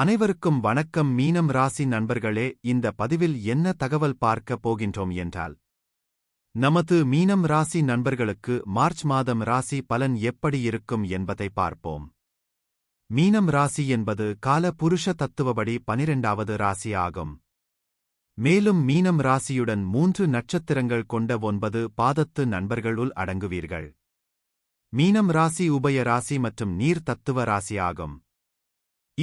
அனைவருக்கும் வணக்கம் மீனம் ராசி நண்பர்களே இந்த பதிவில் என்ன தகவல் பார்க்கப் போகின்றோம் என்றால் நமது மீனம் ராசி நண்பர்களுக்கு மார்ச் மாதம் ராசி பலன் எப்படி இருக்கும் என்பதை பார்ப்போம். மீனம் ராசி என்பது கால புருஷ தத்துவபடி பனிரெண்டாவது ராசி ஆகும். மேலும் மீனம் ராசியுடன் மூன்று நட்சத்திரங்கள் கொண்ட ஒன்பது பாதத்து நண்பர்களுள் அடங்குவீர்கள். மீனம் ராசி உபய ராசி மற்றும் நீர் தத்துவ ராசி ஆகும்.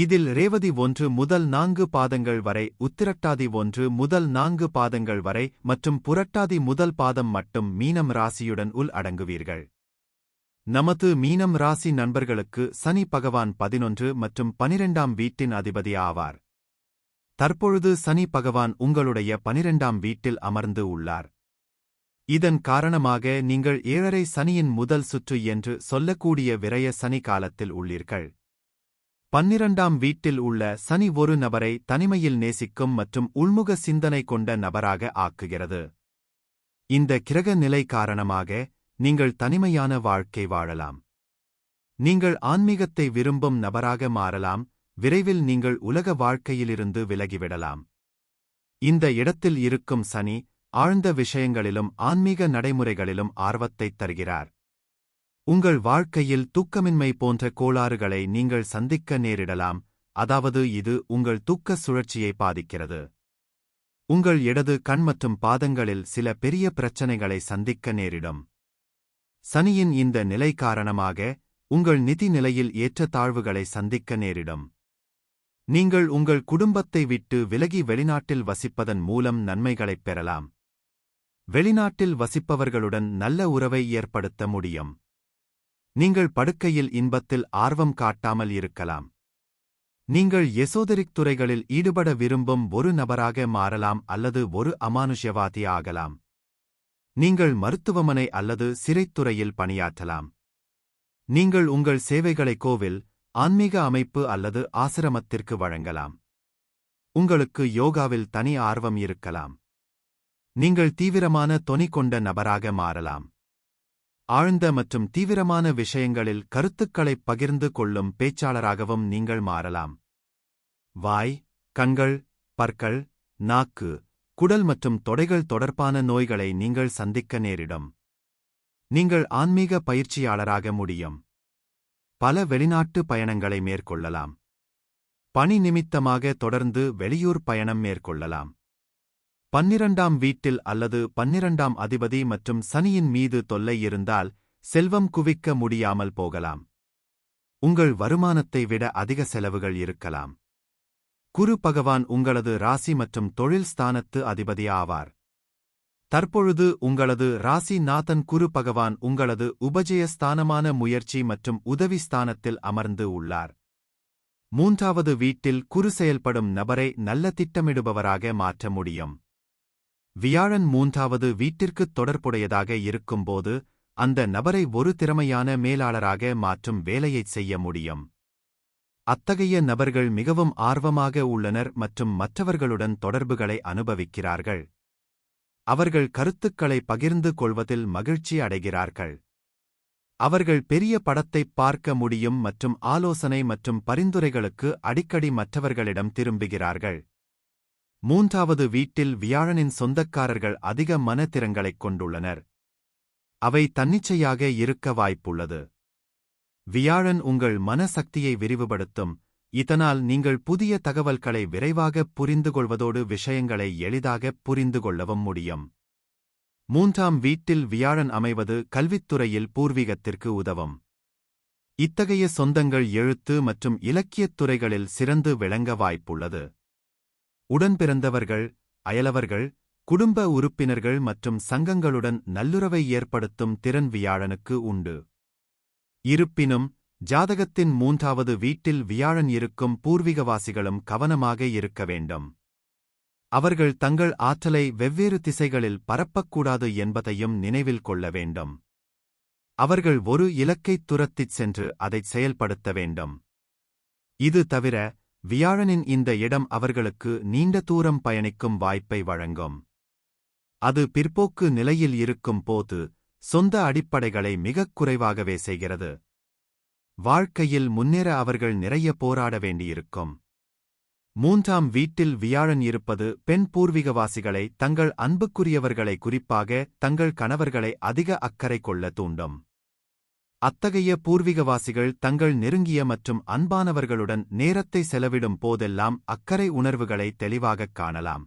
இதில் ரேவதி ஒன்று முதல் நான்கு பாதங்கள் வரை உத்திரட்டாதி ஒன்று முதல் நான்கு பாதங்கள் வரை மற்றும் புரட்டாதி முதல் பாதம் மட்டும் மீனம் ராசியுடன் உள் அடங்குவீர்கள். நமது மீனம் ராசி நண்பர்களுக்கு சனி பகவான் பதினொன்று மற்றும் பனிரெண்டாம் வீட்டின் அதிபதி ஆவார். தற்பொழுது சனி பகவான் உங்களுடைய பனிரெண்டாம் வீட்டில் அமர்ந்து உள்ளார். இதன் காரணமாக நீங்கள் ஏழரை சனியின் முதல் சுற்று என்று சொல்லக்கூடிய விரய சனி காலத்தில் உள்ளீர்கள். பன்னிரண்டாம் வீட்டில் உள்ள சனி ஒரு நபரை தனிமையில் நேசிக்கும் மற்றும் உள்முக சிந்தனை கொண்ட நபராக ஆக்குகிறது. இந்த கிரக நிலை காரணமாக நீங்கள் தனிமையான வாழ்க்கை வாழலாம். நீங்கள் ஆன்மீகத்தை விரும்பும் நபராக மாறலாம் விரைவில் நீங்கள் உலக வாழ்க்கையிலிருந்து விலகிவிடலாம். இந்த இடத்தில் இருக்கும் சனி ஆழ்ந்த விஷயங்களிலும் ஆன்மீக நடைமுறைகளிலும் ஆர்வத்தைத் தருகிறார். உங்கள் வாழ்க்கையில் தூக்கமின்மை போன்ற கோளாறுகளை நீங்கள் சந்திக்க நேரிடலாம் அதாவது இது உங்கள் தூக்க சுழற்சியை பாதிக்கிறது. உங்கள் இடது கண் மற்றும் பாதங்களில் சில பெரிய பிரச்சனைகளை சந்திக்க நேரிடும். சனியின் இந்த நிலை காரணமாக உங்கள் நிதி நிலையில் ஏற்ற தாழ்வுகளை சந்திக்க நேரிடும். நீங்கள் உங்கள் குடும்பத்தை விட்டு விலகி வெளிநாட்டில் வசிப்பதன் மூலம் நன்மைகளைப் பெறலாம். வெளிநாட்டில் வசிப்பவர்களுடன் நல்ல உறவை ஏற்படுத்த முடியும். நீங்கள் படுக்கையில் இன்பத்தில் ஆர்வம் காட்டாமல் இருக்கலாம். நீங்கள் எசோதரிக் துறைகளில் ஈடுபட விரும்பும் ஒரு நபராக மாறலாம் அல்லது ஒரு அமானுஷ்யவாதி ஆகலாம். நீங்கள் மருத்துவமனை அல்லது சிறைத்துறையில் பணியாற்றலாம். நீங்கள் உங்கள் சேவைகளை கோவில் ஆன்மீக அமைப்பு அல்லது ஆசிரமத்திற்கு வழங்கலாம். உங்களுக்கு யோகாவில் தனி ஆர்வம் இருக்கலாம். நீங்கள் தீவிரமான தொனி கொண்ட நபராக மாறலாம். ஆழ்ந்த மற்றும் தீவிரமான விஷயங்களில் கருத்துக்களைப் பகிர்ந்து கொள்ளும் பேச்சாளராகவும் நீங்கள் மாறலாம். வாய் கண்கள் பற்கள் நாக்கு குடல் மற்றும் தொடைகள் தொடர்பான நோய்களை நீங்கள் சந்திக்க நேரிடும். நீங்கள் ஆன்மீக பயிற்சியாளராக முடியும். பல வெளிநாட்டு பயணங்களை மேற்கொள்ளலாம். பணி நிமித்தமாக தொடர்ந்து வெளியூர் பயணம் மேற்கொள்ளலாம். பன்னிரண்டாம் வீட்டில் அல்லது பன்னிரண்டாம் அதிபதி மற்றும் சனியின் மீது தொல்லை இருந்தால் செல்வம் குவிக்க முடியாமல் போகலாம். உங்கள் வருமானத்தை விட அதிக செலவுகள் இருக்கலாம். குரு பகவான் உங்களது ராசி மற்றும் தொழில் ஸ்தானத்து அதிபதி ஆவார். தற்பொழுது உங்களது ராசி நாதன் குரு பகவான் உங்களது உபஜயஸ்தானமான முயற்சி மற்றும் உதவி ஸ்தானத்தில் அமர்ந்து உள்ளார். மூன்றாவது வீட்டில் குரு செயல்படும் நபரை நல்ல திட்டமிடுபவராக மாற்ற முடியும். வியாழன் மூன்றாவது வீட்டிற்குத் தொடர்புடையதாக இருக்கும்போது அந்த நபரை ஒரு திறமையான மேலாளராக மாற்றும் வேலையைச் செய்ய முடியும். அத்தகைய நபர்கள் மிகவும் ஆர்வமாக உள்ளனர் மற்றும் மற்றவர்களுடன் தொடர்புகளை அனுபவிக்கிறார்கள். அவர்கள் கருத்துக்களை பகிர்ந்து கொள்வதில் மகிழ்ச்சி அடைகிறார்கள். அவர்கள் பெரிய படத்தைப் பார்க்க முடியும் மற்றும் ஆலோசனை மற்றும் பரிந்துரைகளுக்கு அடிக்கடி மற்றவர்களிடம் திரும்புகிறார்கள். மூன்றாவது வீட்டில் வியாழனின் சொந்தக்காரர்கள் அதிக மனத்திறங்களைக் கொண்டுள்ளனர். அவை தன்னிச்சையாக இருக்க வாய்ப்புள்ளது. வியாழன் உங்கள் மனசக்தியை விரிவுபடுத்தும். இதனால் நீங்கள் புதிய தகவல்களை விரைவாக புரிந்துகொள்வதோடு விஷயங்களை எளிதாக புரிந்து கொள்ளவும் முடியும். மூன்றாம் வீட்டில் வியாழன் அமைவது கல்வித்துறையில் பூர்வீகத்திற்கு உதவும். இத்தகைய சொந்தங்கள் எழுத்து மற்றும் இலக்கியத் துறைகளில் சிறந்து விளங்க வாய்ப்புள்ளது. உடன்பிறந்தவர்கள் அயலவர்கள் குடும்ப உறுப்பினர்கள் மற்றும் சங்கங்களுடன் நல்லுறவை ஏற்படுத்தும் திறன் வியாழனுக்கு உண்டு. இருப்பினும் ஜாதகத்தின் மூன்றாவது வீட்டில் வியாழன் இருக்கும் பூர்வீகவாசிகளும் கவனமாக இருக்க வேண்டும். அவர்கள் தங்கள் ஆற்றலை வெவ்வேறு திசைகளில் பரப்பக்கூடாது என்பதையும் நினைவில் கொள்ள வேண்டும். அவர்கள் ஒரு இலக்கைத் துரத்திச் சென்று அதைச் செயல்படுத்த வேண்டும். இது தவிர வியாழனின் இந்த இடம் அவர்களுக்கு நீண்ட தூரம் பயணிக்கும் வாய்ப்பை வழங்கும். அது பிற்போக்கு நிலையில் இருக்கும் போது சொந்த அடிப்படைகளை மிகக் குறைவாகவே செய்கிறது. வாழ்க்கையில் முன்னேற அவர்கள் நிறைய போராட வேண்டியிருக்கும். மூன்றாம் வீட்டில் வியாழன் இருப்பது பெண் பூர்வீகவாசிகளை தங்கள் அன்புக்குரியவர்களை குறிப்பாக தங்கள் கணவர்களை அதிக அக்கறை கொள்ள தூண்டும். அத்தகைய பூர்வீகவாசிகள் தங்கள் நெருங்கிய மற்றும் அன்பானவர்களுடன் நேரத்தை செலவிடும் போதெல்லாம் அக்கறை உணர்வுகளை தெளிவாகக் காணலாம்.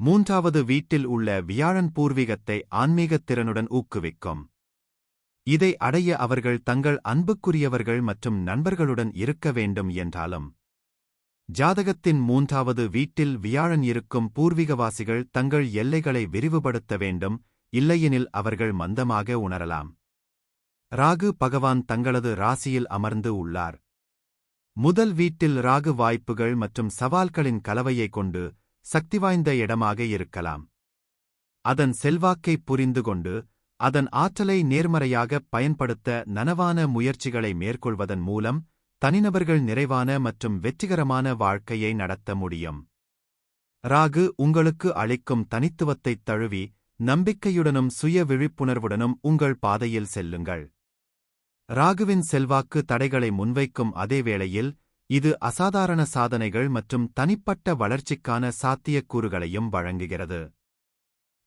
மூன்றாவது வீட்டில் உள்ள வியாழன் பூர்வீகத்தை ஆன்மீகத் திறனுடன் ஊக்குவிக்கும். இதை அடைய அவர்கள் தங்கள் அன்புக்குரியவர்கள் மற்றும் நண்பர்களுடன் இருக்க வேண்டும் என்றாலும். ஜாதகத்தின் மூன்றாவது வீட்டில் வியாழன் இருக்கும் பூர்வீகவாசிகள் தங்கள் எல்லைகளை விரிவுபடுத்த வேண்டும் இல்லையெனில் அவர்கள் மந்தமாக உணரலாம். ராகு பகவான் தங்களது ராசியில் அமர்ந்து உள்ளார். முதல் வீட்டில் ராகு வாய்ப்புகள் மற்றும் சவால்களின் கலவையைக் கொண்டு சக்திவாய்ந்த இடமாக இருக்கலாம். அதன் செல்வாக்கை புரிந்து கொண்டு அதன் ஆற்றலை நேர்மறையாக பயன்படுத்த நனவான முயற்சிகளை மேற்கொள்வதன் மூலம் தனிநபர்கள் நிறைவான மற்றும் வெற்றிகரமான வாழ்க்கையை நடத்த முடியும். ராகு உங்களுக்கு அளிக்கும் தனித்துவத்தைத் தழுவி நம்பிக்கையுடனும் சுய விழிப்புணர்வுடனும் உங்கள் பாதையில் செல்லுங்கள். ராகுவின் செல்வாக்கு தடைகளை முன்வைக்கும் அதே வேளையில் இது அசாதாரண சாதனைகள் மற்றும் தனிப்பட்ட வளர்ச்சிக்கான சாத்தியக்கூறுகளையும் வழங்குகிறது.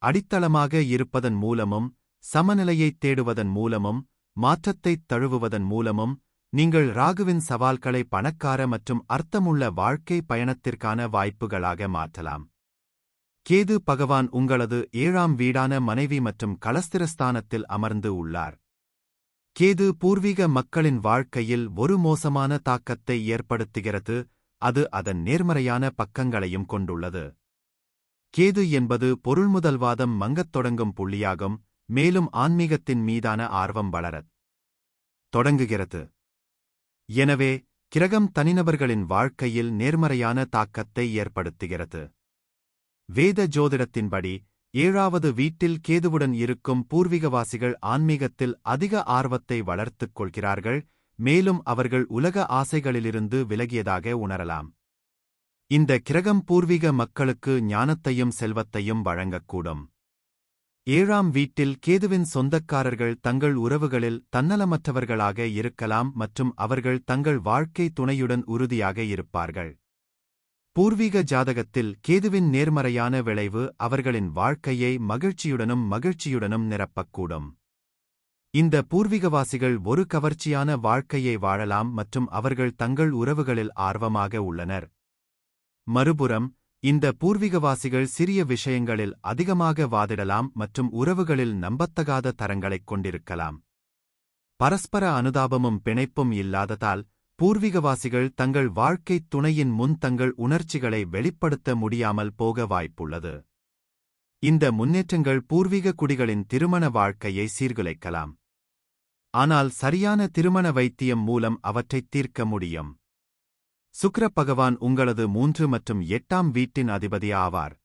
அடித்தளமாக இருப்பதன் மூலமும் சமநிலையைத் தேடுவதன் மூலமும் மாற்றத்தைத் தழுவுவதன் மூலமும் நீங்கள் ராகுவின் சவால்களை பணக்கார மற்றும் அர்த்தமுள்ள வாழ்க்கை பயணத்திற்கான வாய்ப்புகளாக மாற்றலாம். கேது பகவான் உங்களது ஏழாம் வீடான மனைவி மற்றும் கலஸ்திரஸ்தானத்தில் அமர்ந்து உள்ளார். கேது பூர்வீக மக்களின் வாழ்க்கையில் ஒரு மோசமான தாக்கத்தை ஏற்படுத்துகிறது அது அதன் நேர்மறையான பக்கங்களையும் கொண்டுள்ளது. கேது என்பது பொருள்முதல்வாதம் மங்கத் தொடங்கும் புள்ளியாகும் மேலும் ஆன்மீகத்தின் மீதான ஆர்வம் வளரத் தொடங்குகிறது. எனவே கிரகம் தனிநபர்களின் வாழ்க்கையில் நேர்மறையான தாக்கத்தை ஏற்படுத்துகிறது. வேத ஜோதிடத்தின்படி ஏழாவது வீட்டில் கேதுவுடன் இருக்கும் பூர்வீகவாசிகள் ஆன்மீகத்தில் அதிக ஆர்வத்தை வளர்த்துக் கொள்கிறார்கள் மேலும் அவர்கள் உலக ஆசைகளிலிருந்து விலகியதாக உணரலாம். இந்த கிரகம் பூர்வீக மக்களுக்கு ஞானத்தையும் செல்வத்தையும் வழங்கக்கூடும். ஏழாம் வீட்டில் கேதுவின் சொந்தக்காரர்கள் தங்கள் உறவுகளில் தன்னலமற்றவர்களாக இருக்கலாம் மற்றும் அவர்கள் தங்கள் வாழ்க்கை துணையுடன் உறுதியாக இருப்பார்கள். பூர்வீக ஜாதகத்தில் கேதுவின் நேர்மறையான விளைவு அவர்களின் வாழ்க்கையை மகிழ்ச்சியுடனும் மகிழ்ச்சியுடனும் நிரப்பக்கூடும். இந்த பூர்வீகவாசிகள் ஒரு கவர்ச்சியான வாழ்க்கையை வாழலாம் மற்றும் அவர்கள் தங்கள் உறவுகளில் ஆர்வமாக உள்ளனர். மறுபுறம் இந்த பூர்வீகவாசிகள் சிறிய விஷயங்களில் அதிகமாக வாதிடலாம் மற்றும் உறவுகளில் நம்பத்தகாத தரங்களைக் கொண்டிருக்கலாம். பரஸ்பர அனுதாபமும் பிணைப்பும் இல்லாததால் பூர்வீகவாசிகள் தங்கள் வாழ்க்கைத் துணையின் முன் தங்கள் உணர்ச்சிகளை வெளிப்படுத்த முடியாமல் போக வாய்ப்புள்ளது. இந்த முன்னேற்றங்கள் பூர்வீக குடிகளின் திருமண வாழ்க்கையை சீர்குலைக்கலாம். ஆனால் சரியான திருமண வைத்தியம் மூலம் அவற்றைத் தீர்க்க முடியும். சுக்ர பகவான் உங்களது மூன்று மற்றும் எட்டாம் வீட்டின் அதிபதி ஆவார்.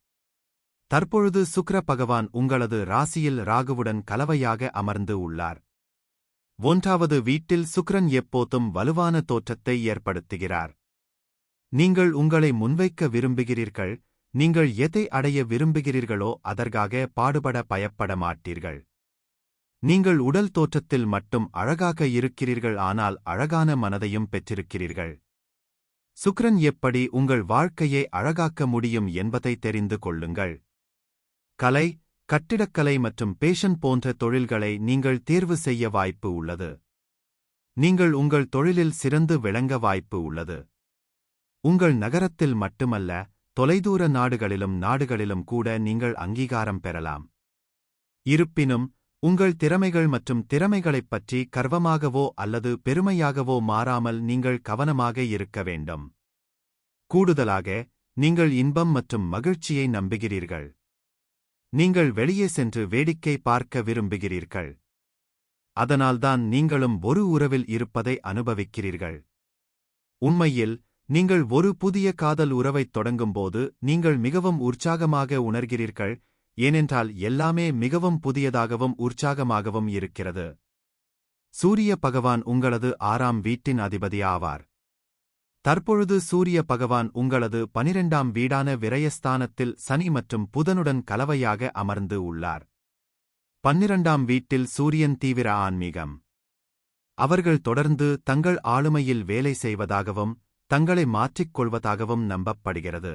தற்பொழுது சுக்ர பகவான் உங்களது ராசியில் ராகுவுடன் கலவையாக அமர்ந்து உள்ளார். ஒன்றாவது வீட்டில் சுக்ரன் எப்போதும் வலுவான தோற்றத்தை ஏற்படுத்துகிறார். நீங்கள் உங்களை முன்வைக்க விரும்புகிறீர்கள் நீங்கள் எதை அடைய விரும்புகிறீர்களோ அதற்காக பாடுபட பயப்பட மாட்டீர்கள். நீங்கள் உடல் தோற்றத்தில் மட்டும் அழகாக இருக்கிறீர்கள் ஆனால் அழகான மனதையும் பெற்றிருக்கிறீர்கள். சுக்ரன் எப்படி உங்கள் வாழ்க்கையை அழகாக்க முடியும் என்பதை தெரிந்து கொள்ளுங்கள். கலை கட்டிடக்கலை மற்றும் பேஷன் போன்ற தொழில்களை நீங்கள் தேர்வு செய்ய வாய்ப்பு உள்ளது. நீங்கள் உங்கள் தொழிலில் சிறந்து விளங்க வாய்ப்பு உள்ளது. உங்கள் நகரத்தில் மட்டுமல்ல தொலைதூர நாடுகளிலும் நாடுகளிலும் கூட நீங்கள் அங்கீகாரம் பெறலாம். இருப்பினும் உங்கள் திறமைகள் மற்றும் திறமைகளைப் பற்றி கர்வமாகவோ அல்லது பெருமையாகவோ மாறாமல் நீங்கள் கவனமாக இருக்க வேண்டும். கூடுதலாக நீங்கள் இன்பம் மற்றும் மகிழ்ச்சியை நம்புகிறீர்கள். நீங்கள் வெளியே சென்று வேடிக்கை பார்க்க விரும்புகிறீர்கள். அதனால்தான் நீங்களும் ஒரு உறவில் இருப்பதை அனுபவிக்கிறீர்கள். உண்மையில் நீங்கள் ஒரு புதிய காதல் உறவைத் தொடங்கும்போது நீங்கள் மிகவும் உற்சாகமாக உணர்கிறீர்கள் ஏனென்றால் எல்லாமே மிகவும் புதியதாகவும் உற்சாகமாகவும் இருக்கிறது. சூரிய பகவான் உங்களது ஆறாம் வீட்டின் அதிபதி ஆவார் தற்பொழுது சூரிய பகவான் உங்களது பனிரெண்டாம் வீடான விரயஸ்தானத்தில் சனி மற்றும் புதனுடன் கலவையாக அமர்ந்து உள்ளார். பன்னிரண்டாம் வீட்டில் சூரியன் தீவிர ஆன்மீகம். அவர்கள் தொடர்ந்து தங்கள் ஆளுமையில் வேலை செய்வதாகவும் தங்களை மாற்றிக் கொள்வதாகவும் நம்பப்படுகிறது.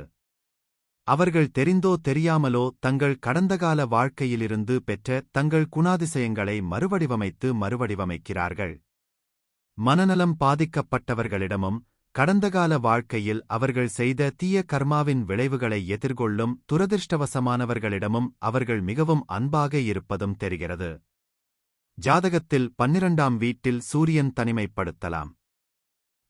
அவர்கள் தெரிந்தோ தெரியாமலோ தங்கள் கடந்தகால வாழ்க்கையிலிருந்து பெற்ற தங்கள் குணாதிசயங்களை மறுவடிவமைத்து மறுவடிவமைக்கிறார்கள். மனநலம் பாதிக்கப்பட்டவர்களிடமும் கடந்தகால வாழ்க்கையில் அவர்கள் செய்த தீய கர்மாவின் விளைவுகளை எதிர்கொள்ளும் துரதிர்ஷ்டவசமானவர்களிடமும் அவர்கள் மிகவும் அன்பாக இருப்பதும் தெரிகிறது. ஜாதகத்தில் பன்னிரண்டாம் வீட்டில் சூரியன் தனிமைப்படுத்தலாம்.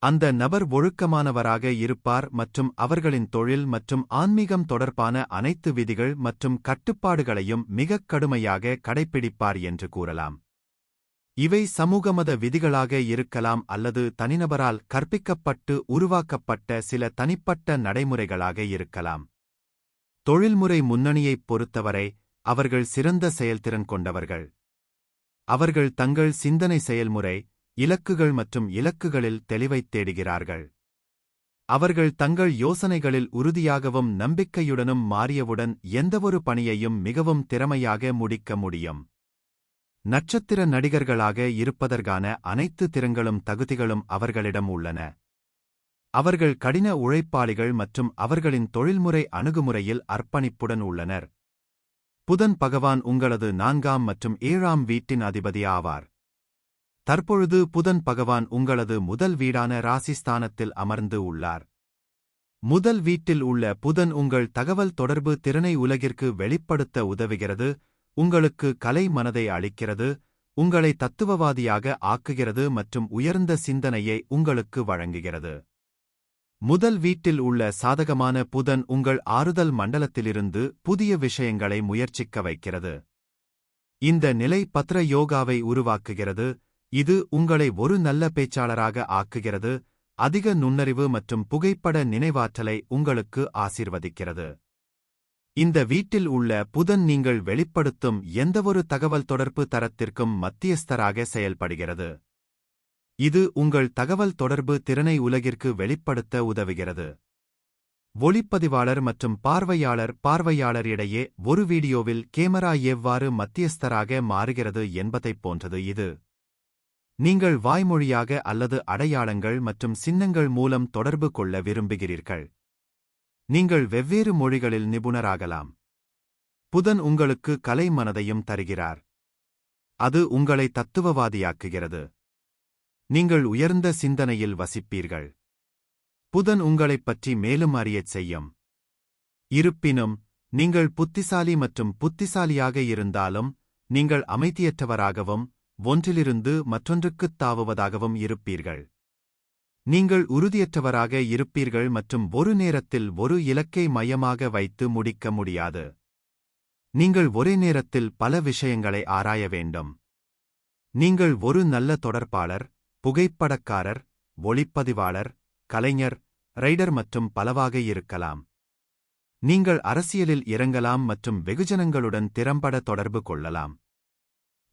அந்த நபர் ஒழுக்கமானவராக இருப்பார் மற்றும் அவர்களின் தொழில் மற்றும் ஆன்மீகம் தொடர்பான அனைத்து விதிகள் மற்றும் கட்டுப்பாடுகளையும் மிகக் கடுமையாக கடைப்பிடிப்பார் என்று கூறலாம். இவை சமூகமத விதிகளாக இருக்கலாம் அல்லது தனிநபரால் கற்பிக்கப்பட்டு உருவாக்கப்பட்ட சில தனிப்பட்ட நடைமுறைகளாக இருக்கலாம். தொழில்முறை முன்னணியைப் பொறுத்தவரை அவர்கள் சிறந்த செயல்திறன் கொண்டவர்கள். அவர்கள் தங்கள் சிந்தனை செயல்முறை இலக்குகள் மற்றும் இலக்குகளில் தெளிவைத் தேடுகிறார்கள். அவர்கள் தங்கள் யோசனைகளில் உறுதியாகவும் நம்பிக்கையுடனும் மாறியவுடன் எந்தவொரு பணியையும் மிகவும் திறமையாக முடிக்க முடியும். நட்சத்திர நடிகர்களாக இருப்பதற்கான அனைத்து திறங்களும் தகுதிகளும் அவர்களிடம் உள்ளன. அவர்கள் கடின உழைப்பாளிகள் மற்றும் அவர்களின் தொழில்முறை அணுகுமுறையில் அர்ப்பணிப்புடன் உள்ளனர். புதன் பகவான் உங்களது நான்காம் மற்றும் ஏழாம் வீட்டின் அதிபதி ஆவார். தற்பொழுது புதன் பகவான் உங்களது முதல் வீடான ராசிஸ்தானத்தில் அமர்ந்து உள்ளார். முதல் வீட்டில் உள்ள புதன் உங்கள் தகவல் தொடர்பு திறனை உலகிற்கு வெளிப்படுத்த உதவுகிறது. உங்களுக்கு கலை மனதை அளிக்கிறது உங்களை தத்துவவாதியாக ஆக்குகிறது மற்றும் உயர்ந்த சிந்தனையை உங்களுக்கு வழங்குகிறது. முதல் வீட்டில் உள்ள சாதகமான புதன் உங்கள் ஆறுதல் மண்டலத்திலிருந்து புதிய விஷயங்களை முயற்சிக்க வைக்கிறது. இந்த நிலை பத்ர யோகாவை உருவாக்குகிறது இது உங்களை ஒரு நல்ல பேச்சாளராக ஆக்குகிறது அதிக நுண்ணறிவு மற்றும் புகைப்பட நினைவாற்றலை உங்களுக்கு ஆசிர்வதிக்கிறது. இந்த வீட்டில் உள்ள புதன் நீங்கள் வெளிப்படுத்தும் எந்தவொரு தகவல் தொடர்பு தரத்திற்கும் மத்தியஸ்தராக செயல்படுகிறது. இது உங்கள் தகவல் தொடர்பு திறனை உலகிற்கு வெளிப்படுத்த உதவுகிறது. ஒளிப்பதிவாளர் மற்றும் பார்வையாளர் பார்வையாளர் இடையே ஒரு வீடியோவில் கேமரா எவ்வாறு மத்தியஸ்தராக மாறுகிறது என்பதைப் போன்றது இது. நீங்கள் வாய்மொழியாக அல்லது அடையாளங்கள் மற்றும் சின்னங்கள் மூலம் தொடர்பு கொள்ள விரும்புகிறீர்கள். நீங்கள் வெவ்வேறு மொழிகளில் நிபுணராகலாம். புதன் உங்களுக்கு கலை மனதையும் தருகிறார். அது உங்களை தத்துவவாதியாக்குகிறது. நீங்கள் உயர்ந்த சிந்தனையில் வசிப்பீர்கள். புதன் உங்களைப் பற்றி மேலும் அறியச் செய்யும். இருப்பினும் நீங்கள் புத்திசாலி மற்றும் புத்திசாலியாக இருந்தாலும் நீங்கள் அமைதியற்றவராகவும் ஒன்றிலிருந்து மற்றொன்றுக்குத் தாவுவதாகவும் இருப்பீர்கள். நீங்கள் உறுதியற்றவராக இருப்பீர்கள் மற்றும் ஒரு நேரத்தில் ஒரு இலக்கை மையமாக வைத்து முடிக்க முடியாது. நீங்கள் ஒரே நேரத்தில் பல விஷயங்களை ஆராய வேண்டும். நீங்கள் ஒரு நல்ல தொடர்பாளர் புகைப்படக்காரர் ஒளிப்பதிவாளர் கலைஞர் ரைடர் மற்றும் பலவாக இருக்கலாம். நீங்கள் அரசியலில் இறங்கலாம் மற்றும் வெகுஜனங்களுடன் திறம்பட தொடர்பு கொள்ளலாம்.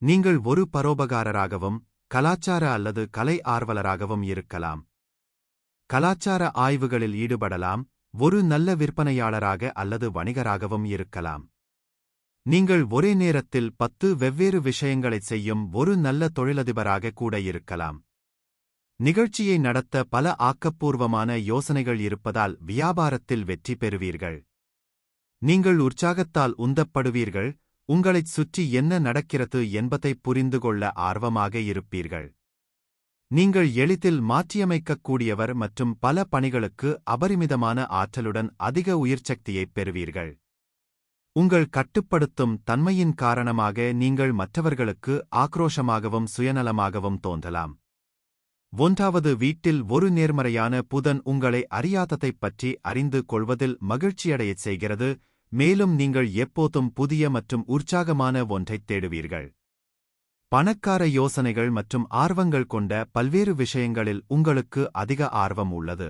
நீங்கள் ஒரு பரோபகாரராகவும் கலாச்சார அல்லது கலை ஆர்வலராகவும் இருக்கலாம். கலாச்சார ஆய்வுகளில் ஈடுபடலாம் ஒரு நல்ல விற்பனையாளராக அல்லது வணிகராகவும் இருக்கலாம். நீங்கள் ஒரே நேரத்தில் பத்து வெவ்வேறு விஷயங்களைச் செய்யும் ஒரு நல்ல தொழிலதிபராக கூட இருக்கலாம். நிகழ்ச்சியை நடத்த பல ஆக்கப்பூர்வமான யோசனைகள் இருப்பதால் வியாபாரத்தில் வெற்றி பெறுவீர்கள். நீங்கள் உற்சாகத்தால் உந்தப்படுவீர்கள் உங்களைச் சுற்றி என்ன நடக்கிறது என்பதை புரிந்து கொள்ள ஆர்வமாக இருப்பீர்கள். நீங்கள் எளிதில் மாற்றியமைக்கக்கூடியவர் மற்றும் பல பணிகளுக்கு அபரிமிதமான ஆற்றலுடன் அதிக உயிர்ச்சக்தியைப் பெறுவீர்கள். உங்கள் கட்டுப்படுத்தும் தன்மையின் காரணமாக நீங்கள் மற்றவர்களுக்கு ஆக்ரோஷமாகவும் சுயநலமாகவும் தோன்றலாம். ஒன்றாவது வீட்டில் ஒரு நேர்மறையான புதன் உங்களை அறியாததைப் பற்றி அறிந்து கொள்வதில் மகிழ்ச்சியடையச் செய்கிறது மேலும் நீங்கள் எப்போதும் புதிய மற்றும் உற்சாகமான ஒன்றைத் தேடுவீர்கள். பணக்கார யோசனைகள் மற்றும் ஆர்வங்கள் கொண்ட பல்வேறு விஷயங்களில் உங்களுக்கு அதிக ஆர்வம் உள்ளது.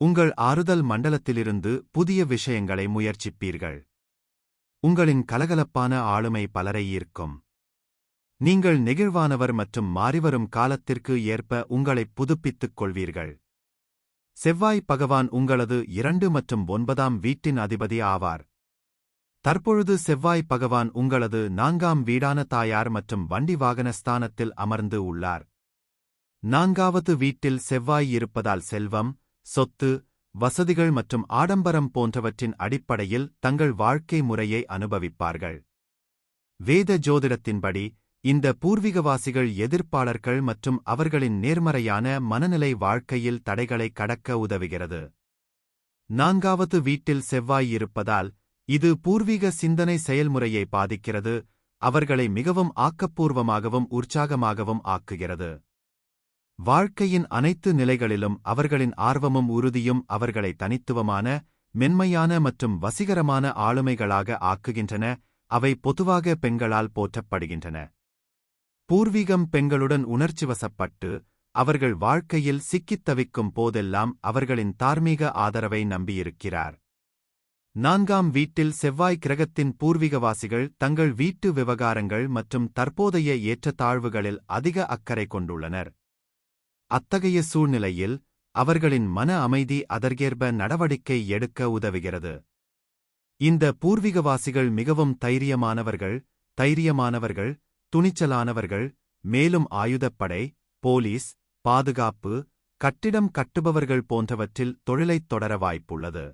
உங்கள் ஆறுதல் மண்டலத்திலிருந்து புதிய விஷயங்களை முயற்சிப்பீர்கள். உங்களின் கலகலப்பான ஆளுமை பலரை ஈர்க்கும். நீங்கள் நெகிழ்வானவர் மற்றும் மாறிவரும் காலத்திற்கு ஏற்ப உங்களைப் புதுப்பித்துக் கொள்வீர்கள். செவ்வாய் பகவான் உங்களது இரண்டு மற்றும் ஒன்பதாம் வீட்டின் அதிபதி ஆவார். தற்பொழுது செவ்வாய் பகவான் உங்களது நான்காம் வீடான தாயார் மற்றும் வண்டி வாகன ஸ்தானத்தில் அமர்ந்து உள்ளார். நான்காவது வீட்டில் செவ்வாய் இருப்பதால் செல்வம் சொத்து வசதிகள் மற்றும் ஆடம்பரம் போன்றவற்றின் அடிப்படையில் தங்கள் வாழ்க்கை முறையை அனுபவிப்பார்கள். வேத ஜோதிடத்தின்படி இந்த பூர்வீகவாசிகள் எதிர்ப்பாளர்கள் மற்றும் அவர்களின் நேர்மறையான மனநிலை வாழ்க்கையில் தடைகளை கடக்க உதவுகிறது. நான்காவது வீட்டில் செவ்வாய் இருப்பதால் இது பூர்வீக சிந்தனை செயல்முறையை பாதிக்கிறது அவர்களை மிகவும் ஆக்கப்பூர்வமாகவும் உற்சாகமாகவும் ஆக்குகிறது. வாழ்க்கையின் அனைத்து நிலைகளிலும் அவர்களின் ஆர்வமும் உறுதியும் அவர்களை தனித்துவமான மென்மையான மற்றும் வசீகரமான ஆளுமைகளாக ஆக்குகின்றன அவை பொதுவாக பெண்களால் போற்றப்படுகின்றன. பூர்வீகம் பெண்களுடன் உணர்ச்சிவசப்பட்டு அவர்கள் வாழ்க்கையில் சிக்கித் தவிக்கும் போதெல்லாம் அவர்களின் தார்மீக ஆதரவை நம்பியிருக்கிறார். நான்காம் வீட்டில் செவ்வாய் கிரகத்தின் பூர்வீகவாசிகள் தங்கள் வீட்டு விவகாரங்கள் மற்றும் தற்போதைய ஏற்றத்தாழ்வுகளில் அதிக அக்கறை கொண்டுள்ளனர். அத்தகைய சூழ்நிலையில் அவர்களின் மன அமைதி அதற்கேற்ப நடவடிக்கை எடுக்க உதவுகிறது. இந்த பூர்வீகவாசிகள் மிகவும் தைரியமானவர்கள் தைரியமானவர்கள் துணிச்சலானவர்கள் மேலும் ஆயுதப்படை போலீஸ் பாதுகாப்பு கட்டிடம் கட்டுபவர்கள் போன்றவற்றில் தொழிலைத் தொடர வாய்ப்புள்ளது.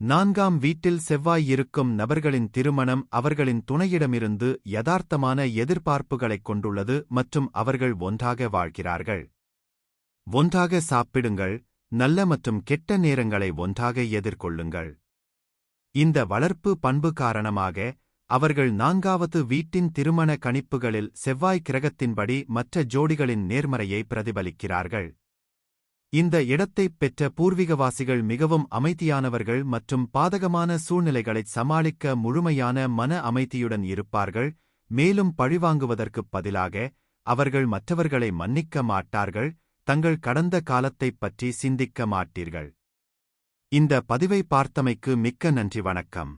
நான்காம் வீட்டில் செவ்வாய் இருக்கும் நபர்களின் திருமணம் அவர்களின் துணையிடமிருந்து யதார்த்தமான எதிர்பார்ப்புகளைக் கொண்டுள்ளது மற்றும் அவர்கள் ஒன்றாக வாழ்கிறார்கள். ஒன்றாக சாப்பிடுங்கள் நல்ல மற்றும் கெட்ட நேரங்களை ஒன்றாக எதிர்கொள்ளுங்கள். இந்த வளர்ப்பு பண்பு காரணமாக அவர்கள் நான்காவது வீட்டின் திருமண கணிப்புகளில் செவ்வாய் கிரகத்தின்படி மற்ற ஜோடிகளின் நேர்மறையை பிரதிபலிக்கிறார்கள். இந்த இடத்தைப் பெற்ற பூர்வீகவாசிகள் மிகவும் அமைதியானவர்கள் மற்றும் பாதகமான சூழ்நிலைகளைச் சமாளிக்க முழுமையான மன அமைதியுடன் இருப்பார்கள் மேலும் பழிவாங்குவதற்குப் பதிலாக அவர்கள் மற்றவர்களை மன்னிக்க மாட்டார்கள் தங்கள் கடந்த காலத்தைப் பற்றி சிந்திக்க மாட்டீர்கள். இந்த பதிவை பார்த்தமைக்கு மிக்க நன்றி வணக்கம்.